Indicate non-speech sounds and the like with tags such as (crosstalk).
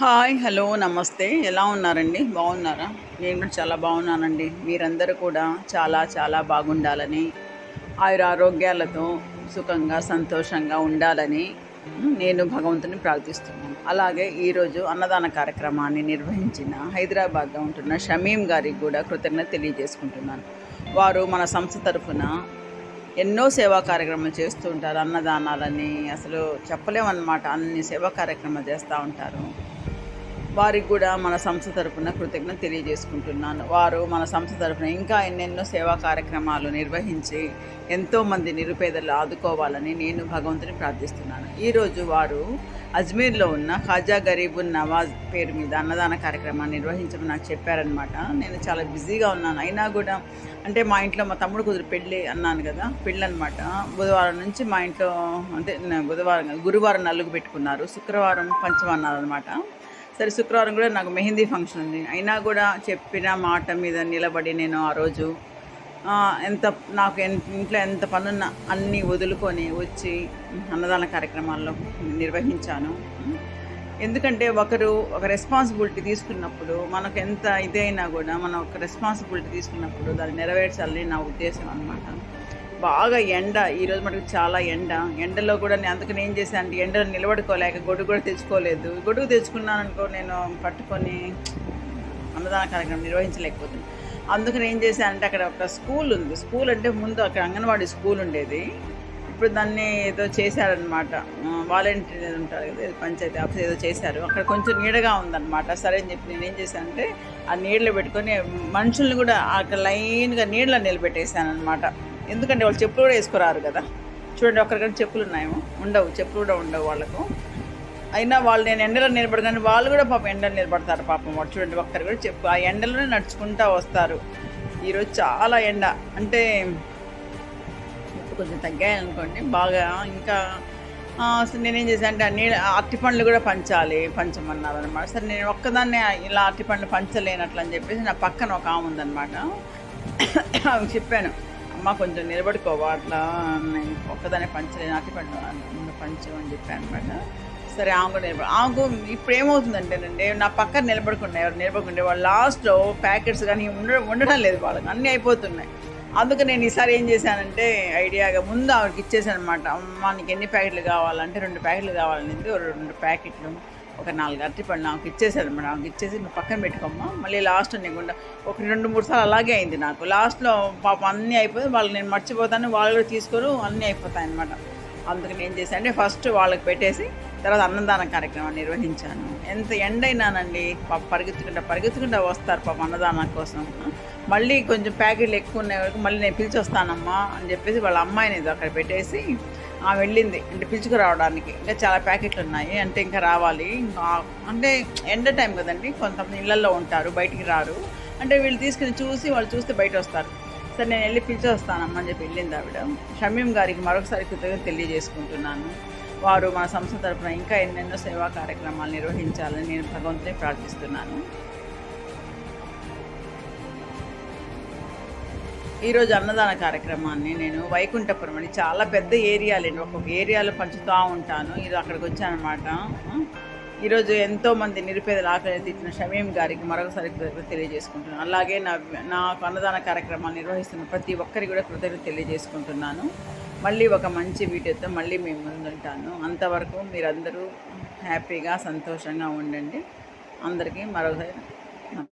Hi hello నమస్తే. ఎలా ఉన్నారండి? బాగున్నారా? నేను కూడా చాలా బాగున్నానండి. మీరందరూ కూడా చాలా చాలా బాగుండాలని ఆయుర ఆరోగ్యాలతో సుఖంగా సంతోషంగా ఉండాలని నేను భగవంతుని ప్రార్థిస్తున్నాను. అలాగే ఈరోజు అన్నదాన కార్యక్రమాన్ని నిర్వహించిన హైదరాబాద్లో ఉంటున్న షమీం గారికి కూడా కృతజ్ఞత తెలియజేసుకుంటున్నాను. వారు మన సంస్థ తరఫున ఎన్నో సేవా కార్యక్రమాలు చేస్తూ ఉంటారు. అన్నదానాలని అసలు చెప్పలేమన్నమాట. అన్ని సేవా కార్యక్రమాలు చేస్తూ ఉంటారు. వారికి కూడా మన సంస్థ తరఫున కృతజ్ఞత తెలియజేసుకుంటున్నాను. వారు మన సంస్థ తరఫున ఇంకా ఎన్నెన్నో సేవా కార్యక్రమాలు నిర్వహించి ఎంతోమంది నిరుపేదలు ఆదుకోవాలని నేను భగవంతుని ప్రార్థిస్తున్నాను. ఈరోజు వారు అజ్మీర్లో ఉన్న ఖాజా గరీబున్ నవాజ్ పేరు మీద అన్నదాన కార్యక్రమాన్ని నిర్వహించమని నాకు చెప్పారనమాట నేను చాలా బిజీగా ఉన్నాను. అయినా కూడా అంటే మా ఇంట్లో మా తమ్ముడు కుదిరి పెళ్ళి అన్నాను కదా పెళ్ళి అనమాట బుధవారం నుంచి మా ఇంట్లో అంటే బుధవారం గురువారం నలుగు పెట్టుకున్నారు. శుక్రవారం పంచమన్నారు అనమాట సరే శుక్రవారం కూడా నాకు మెహందీ ఫంక్షన్ ఉంది. అయినా కూడా చెప్పిన మాట మీద నిలబడి నేను ఆ రోజు ఎంత నాకు ఇంట్లో ఎంత పనున్న అన్నీ వదులుకొని వచ్చి అన్నదాన కార్యక్రమాల్లో నిర్వహించాను. ఎందుకంటే ఒకరు ఒక రెస్పాన్సిబిలిటీ తీసుకున్నప్పుడు మనకు ఎంత ఇదైనా కూడా మనం ఒక రెస్పాన్సిబిలిటీ తీసుకున్నప్పుడు దాన్ని నెరవేర్చాలని నా ఉద్దేశం అనమాట బాగా ఎండ. ఈరోజు మటుకు చాలా ఎండ. ఎండలో కూడా నేను అందుకని ఏం చేశాను అంటే ఎండలో నిలబడుకోలేక గొడుగు కూడా తెచ్చుకోలేదు. గొడుగు తెచ్చుకున్నాను అనుకో నేను పట్టుకొని అన్నదాన కార్యక్రమం నిర్వహించలేకపోతుంది అందుకని ఏం చేశానంటే అక్కడ ఒక స్కూల్ ఉంది. స్కూల్ అంటే ముందు అక్కడ అంగన్వాడీ స్కూల్ ఉండేది. ఇప్పుడు దాన్ని ఏదో చేశారనమాట వాలంటీర్ ఉంటారు కదా పంచాయతీ ఆఫీస్ ఏదో చేశారు. అక్కడ కొంచెం నీడగా ఉందన్నమాట. సరే అని చెప్పి నేను ఏం చేశానంటే ఆ నీడలో పెట్టుకొని మనుషుల్ని కూడా అక్కడ లైన్గా నీడలో నిలబెట్టేశాను అనమాట ఎందుకంటే వాళ్ళు చెప్పులు కూడా వేసుకురారు కదా. చూడండి ఒక్కరికైనా చెప్పులు ఉన్నాయేమో. ఉండవు చెప్పులు కూడా ఉండవు వాళ్ళకు. అయినా వాళ్ళు నేను ఎండలో నిలబడగానే వాళ్ళు కూడా పాపం ఎండలో నిలబడతారు పాపం వాళ్ళు. చూడండి ఒక్కరు కూడా చెప్పు ఆ ఎండలోనే నడుచుకుంటూ వస్తారు. ఈరోజు చాలా ఎండ. అంటే ఇప్పుడు కొంచెం తగ్గాయనుకోండి బాగా ఇంకా అసలు నేనేం చేశాను అంటే అన్ని అరటి పండ్లు కూడా పంచాలి పంచమన్నారు అనమాట సరే నేను ఒక్కదాన్నే ఇలా అరటి పండ్లు పంచలేనట్లు అని చెప్పేసి నా పక్కన ఒక ఆమె ఉందన్నమాట (coughs) చెప్పాను. అమ్మ కొంచెం నిలబడుకోవా అట్లా నేను ఒక్కదాన్ని పంచలేను అతి పండు పంచు అని చెప్పాను అనమాట సరే ఆమె కూడా నిలబడి ఆమెకు ఇప్పుడు ఏమవుతుందంటేనండి నా పక్కన నిలబడుకున్నాయి ఎవరు నిలబడుకుంటే వాళ్ళు లాస్ట్లో ప్యాకెట్స్ కానీ ఉండడం ఉండడం లేదు వాళ్ళకి అన్నీ అయిపోతున్నాయి. అందుకు నేను ఈసారి ఏం చేశానంటే ఐడియాగా ముందు ఆవిడకి ఇచ్చేసాను అనమాట అమ్మ నీకు ఎన్ని ప్యాకెట్లు కావాలంటే రెండు ప్యాకెట్లు కావాలనేది రెండు ప్యాకెట్లు ఒక నాలుగు అరటిపళ్ళు నాకు ఇచ్చేసాను మేడం. నాకు ఇచ్చేసి నువ్వు పక్కన పెట్టుకోమ్మా. మళ్ళీ లాస్ట్ నీకుండా ఒక రెండు మూడు సార్లు అలాగే అయింది నాకు. లాస్ట్లో పాపం అన్నీ అయిపోయి వాళ్ళు నేను మర్చిపోతాను వాళ్ళు కూడా తీసుకోరు అన్నీ అయిపోతాయి అనమాట అందుకని ఏం చేశాను అంటే ఫస్ట్ వాళ్ళకి పెట్టేసి తర్వాత అన్నదాన కార్యక్రమాన్ని నిర్వహించాను. ఎంత ఎండైనానండి పాప పరిగెత్తుకుంటా పరిగెత్తుకుంటా వస్తారు పాప అన్నదానం కోసం. మళ్ళీ కొంచెం ప్యాకెట్లు ఎక్కువ ఉన్నాయి వరకు మళ్ళీ నేను పిలిచి వస్తానమ్మా అని చెప్పేసి వాళ్ళ అమ్మాయిని అక్కడ పెట్టేసి ఆమె వెళ్ళింది. అంటే పిలుచుకురావడానికి ఇంకా చాలా ప్యాకెట్లు ఉన్నాయి. అంటే ఇంకా రావాలి. ఇంకా అంటే ఎండ టైం కదండి. కొంతమంది ఇళ్ళలో ఉంటారు బయటికి రారు. అంటే వీళ్ళు తీసుకుని చూసి వాళ్ళు చూస్తే బయట వస్తారు. సరే నేను వెళ్ళి పిలిచి వస్తానమ్మా అని చెప్పి వెళ్ళింది ఆవిడ. షమీం గారికి మరొకసారి కృతజ్ఞత తెలియజేసుకుంటున్నాను. వారు మా సంస్థ తరపున ఇంకా ఎన్నెన్నో సేవా కార్యక్రమాలు నిర్వహించాలని నేను భగవంతుని ప్రార్థిస్తున్నాను. ఈరోజు అన్నదాన కార్యక్రమాన్ని నేను వైకుంఠపురం అని చాలా పెద్ద ఏరియాలండి ఒక్కొక్క ఏరియాలో పంచుతూ ఉంటాను. ఇది అక్కడికి వచ్చానమాట ఈరోజు ఎంతోమంది నిరుపేదల ఆకలి తీర్చిన షమీం గారికి మరొకసారి కృతజ్ఞత తెలియజేసుకుంటున్నాను. అలాగే నా నాకు అన్నదాన కార్యక్రమాలు నిర్వహిస్తున్న ప్రతి ఒక్కరికి కూడా కృతజ్ఞత తెలియజేసుకుంటున్నాను. మళ్ళీ ఒక మంచి వీడియోతో మళ్ళీ మేము ముందుంటాను. అంతవరకు మీరందరూ హ్యాపీగా సంతోషంగా ఉండండి. అందరికీ మరొకసారి